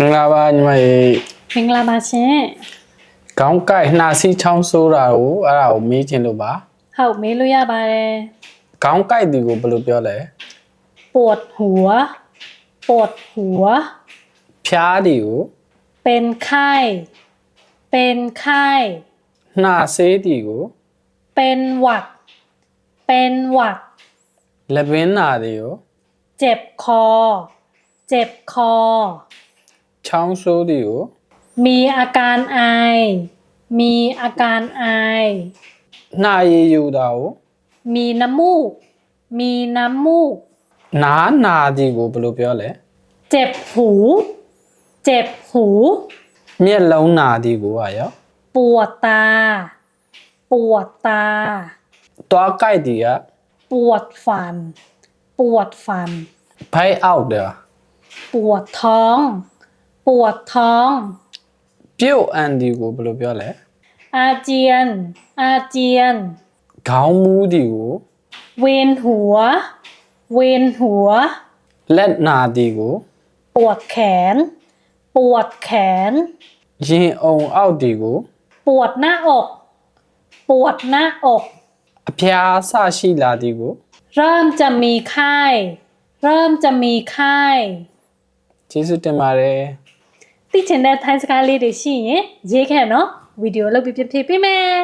หงาบานไม่หงลาบาเช่นก้องไก่นาซีช่องสู้เราอ่เราไม่จริงหรือเปลเขาไม่รู้ยาบาเลยก้องไก่ดีกว่าไม่รเปล่าเลย ปวดหัว ปวดหัวพยาดีกว่าเป็นไข้เป็นไข้ นาซีดีกว่าเป็นหวัด เป็นหวัด แล้วเป็นอะไรดีกว่าเจ็บคอ เจ็บคอช o า n ูด l you มีอาการไอมีอาการไอนายอยู่ดาวมีน้ำมูก มีน้ำมูก นานาดีกูบลูเปียวเลยเจ็บหู เจ็บหูเมีเลานาดีกูอ่ะยะปวดตา ปวดตา ตัวใกล้ดีอ่ะปวดฟัน ปวดฟันไปเอาเด้อปวดท้องปวดท้องပြုတ်အန်ဒီကိုဘယ်လိုပြောလဲอาเจียนอาเจียนခေါင်းမူးဒီကိုเวียนหัว เวียนหัวလက်နာဒီကိုปวดแขน ปวดแขนရင်အောင်အောက်ဒီကိုปวดหน้าอก ปวดหน้าอกအဖျားဆရှိလာဒီကိုเริ่มจะมีไข้ เริ่มจะมีไข้ကျေးဇူးတင်ပါတယ်သိချင်တဲ့ထိုင်းစကားလေးတွေရှိရင်ရေးခဲ့နော်ဗီဒီယိုလုပ်ပြီးပြပြပေးမယ်